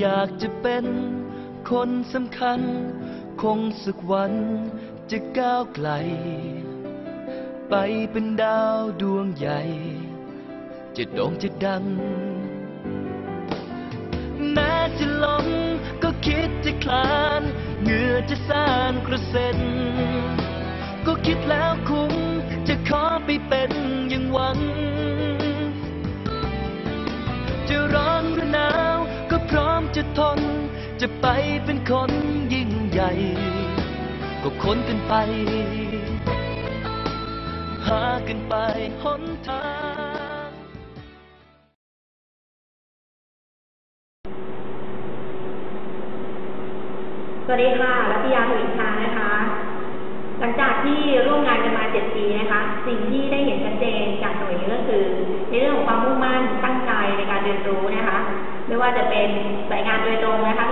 อยากจะเป็นคนสำคัญ คงสักวันจะก้าวไกล ไปเป็นดาวดวงใหญ่ จะโด่งจะดัง แม้จะล้มก็คิดจะคลานเหงื่อจะสานกระเซ็นก็คิดแล้วคุ้มจะขอไปเป็น จะไปเป็นคนยิ่งใหญ่ ก็ค้นกันไป หากันไปหนทางสวัสดีค่ะรัตยาผลิตชานะคะ หลังจากที่ร่วมงานกันมาเจ็ดปีนะคะ สิ่งที่ได้เห็นชัดเจนจากหน่วยก็คือ ในเรื่องของความมุ่งมั่นตั้งใจในการเรียนรู้นะคะ ไม่ว่าจะเป็นสายงานโดยตรงนะคะ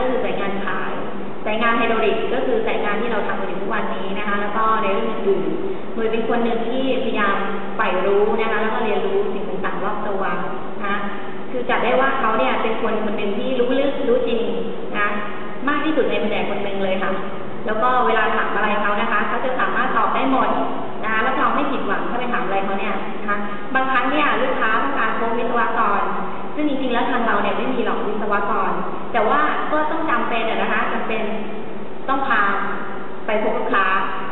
ไฮดรอลิกก็คือสายงานที่เราทำกันอยู่ทุกวันนี้นะคะ แล้วก็ในเรื่องอื่นๆหน่วยเป็นคนหนึ่งที่พยายามใฝ่รู้นะคะ แล้วก็เรียนรู้สิ่งต่างๆรอบตัวนะคือจัดได้ว่าเขาเนี่ยเป็นคนคนหนึ่งที่รู้ลึกรู้จริงนะมากที่สุดในแผนกคนหนึ่งเลยค่ะ แล้วก็เวลาถามอะไรเขานะคะ เขาจะสามารถตอบได้หมดนะคะแล้วเราไม่ผิดหวังถ้าไปถามอะไรเขาเนี่ยนะคะบางครั้งเนี่ยลูกค้าต้องการพบวิศวกร ซึ่งจริงๆแล้วทางเราเนี่ยไม่มีหรอกวิศวกร แต่ว่าก็ต้องจำเป็นอะนะคะจำเป็น ต้องพาไปพบลูกค้า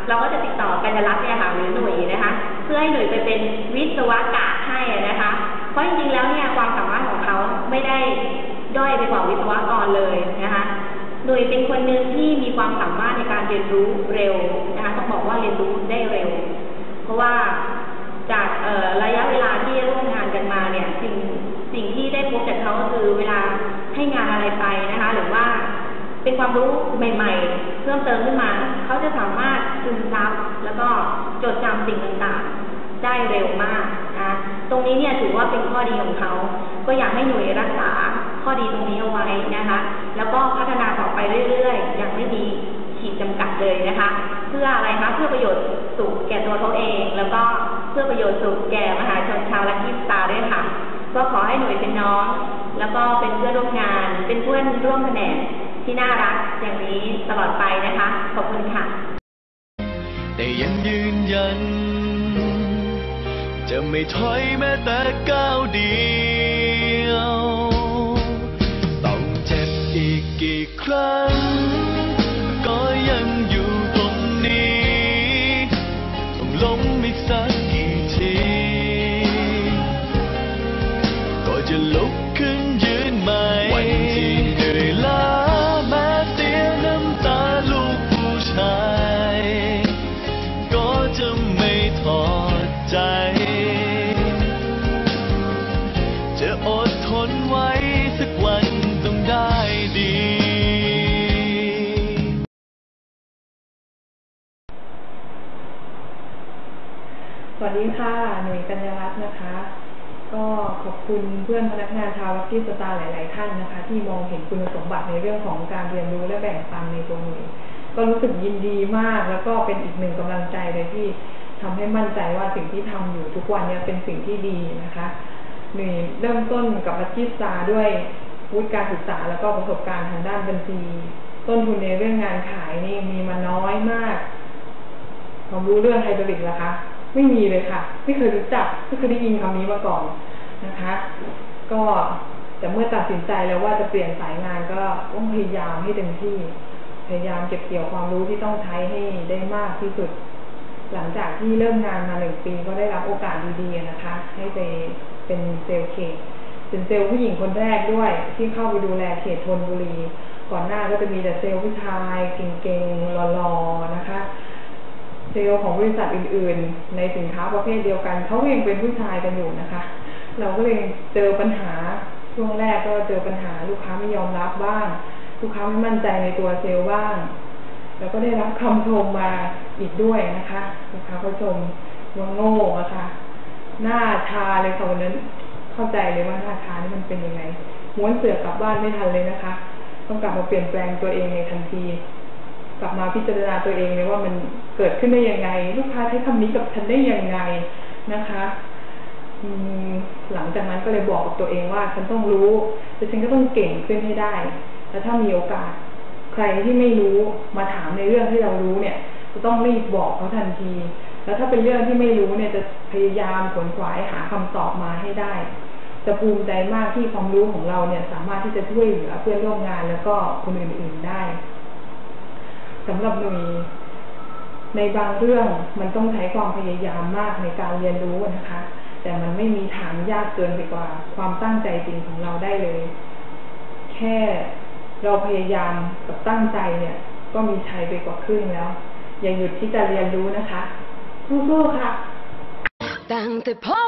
เราก็จะติดต่อกันจะรับเนี่ยค่ะหรือหน่วยนะคะ เพื่อให้หน่วยไปเป็นวิศวกะให้นะคะ เพราะจริงๆแล้วเนี่ยความสามารถของเขาไม่ได้ด้อยไปกว่าวิศวกรเลยนะคะหน่วยเป็นคนหนึ่งที่มีความสามารถในการเรียนรู้เร็วนะคะต้องบอกว่าเรียนรู้ได้เร็ว เพราะว่า เป็นความรู้ใหม่ ๆ เพิ่มเติมขึ้นมา เขาจะสามารถซึมซับแล้วก็จดจำสิ่งต่างๆ ได้เร็วมากนะตรงนี้เนี่ยถือว่าเป็นข้อดีของเขา ก็อยากให้หน่วยรักษาข้อดีตรงนี้เอาไว้นะคะ แล้วก็พัฒนาต่อไปเรื่อยๆ อย่างไม่มีขีดจำกัดเลยนะคะ เพื่ออะไรคะ เพื่อประโยชน์สุขแก่ตัวเขาเอง แล้วก็เพื่อประโยชน์สุขแก่มหาชนชาวลักกี้สตาร์ด้วยค่ะ ก็ขอให้หน่วยเป็นน้อง แล้วก็เป็นเพื่อนร่วมงาน เป็นเพื่อนร่วมแผนก ที่น่ารักอย่างนี้ตลอดไปนะคะ ขอบคุณค่ะ แต่ยังยืนยัน จะไม่ถอยแม้แต่ก้าวเดียว ต้องเจ็บอีกกี่ครั้ง วัสดีค่ะหนุ่ยกัญญารัตน์นะคะ ก็ขอบคุณเพื่อนพนักงานชาวลักกี้สตาร์หลาย ๆ ท่านนะคะ ที่มองเห็นคุณสมบัติในเรื่องของการเรียนรู้และแบ่งปันในตัวหนุ่ยก็รู้สึกยินดีมาก แล้วก็เป็นอีกหนึ่งกำลังใจเลยที่ทำให้มั่นใจว่าสิ่งที่ทำอยู่ทุกวันเนี้เป็นสิ่งที่ดีนะคะหนุ่ยเริ่มต้นกับลักกี้สตาร์ด้วยวุฒิการศึกษาแล้วก็ประสบการณ์ทางด้านบัญชี ต้นทุนในเรื่องงานขายนี่มีมาน้อยมากความรู้เรื่องไฮดรอลิกล่ะคะ ไม่มีเลยค่ะ ไม่เคยรู้จักไม่เคยได้ยินคำนี้มาก่อนนะคะ ก็แต่เมื่อตัดสินใจแล้วว่าจะเปลี่ยนสายงานก็ต้องพยายามให้เต็มที่ พยายามเก็บเกี่ยวความรู้ที่ต้องใช้ให้ได้มากที่สุด หลังจากที่เริ่มงานมาหนึ่งปีก็ได้รับโอกาสดีๆนะคะ ให้ไปเป็นเซลเขตเป็นเซลผู้หญิงคนแรกด้วย ที่เข้าไปดูแลเขตธนบุรี ก่อนหน้าก็จะมีแต่เซลผู้ชายเก่งๆหล่อๆนะคะ เซลล์ของบริษัทอื่น ๆ ในสินค้าประเภทเดียวกันเขาก็ยังเป็นผู้ชายกันอยู่นะคะ เราก็เลยเจอปัญหาช่วงแรกก็เจอปัญหาลูกค้าไม่ยอมรับบ้าง ลูกค้าไม่มั่นใจในตัวเซลล์บ้าง แล้วก็ได้รับคำชมมาอีกด้วยนะคะลูกค้าก็ชมว่าโง่อะค่ะ หน้าชาเลยค่ะวันนั้นเข้าใจเลยว่าหน้าชานี่มันเป็นยังไงม้วนเสือกลับบ้านไม่ทันเลยนะคะ ต้องกลับมาเปลี่ยนแปลงตัวเองในทันที กลับมาพิจารณาตัวเองเลยว่ามันเกิดขึ้นได้ยังไง ลูกค้าใช้คำนี้กับฉันได้ยังไงนะคะหลังจากนั้นก็เลยบอกกับตัวเองว่า ฉันต้องรู้และฉันก็ต้องเก่งขึ้นให้ได้ แล้วถ้ามีโอกาส ใครที่ไม่รู้มาถามในเรื่องที่เรารู้เนี่ย จะต้องรีบบอกเขาทันที แล้วถ้าเป็นเรื่องที่ไม่รู้เนี่ยจะพยายามขวนขวายหาคำตอบมาให้ได้ จะภูมิใจมากที่ความรู้ของเราเนี่ย สามารถที่จะช่วยเหลือเพื่อนร่วมงานแล้วก็คนอื่นๆได้ สำหรับหนุ่ยในบางเรื่องมันต้องใช้ความพยายามมากในการเรียนรู้นะคะ แต่มันไม่มีทางยากเกินไปกว่า ความตั้งใจจริงของเราได้เลย แค่เราพยายามกับตั้งใจเนี่ย ก็มีชัยไปกว่าครึ่งแล้ว อย่าหยุดที่จะเรียนรู้นะคะสู้ๆค่ะตั้งแต่พบ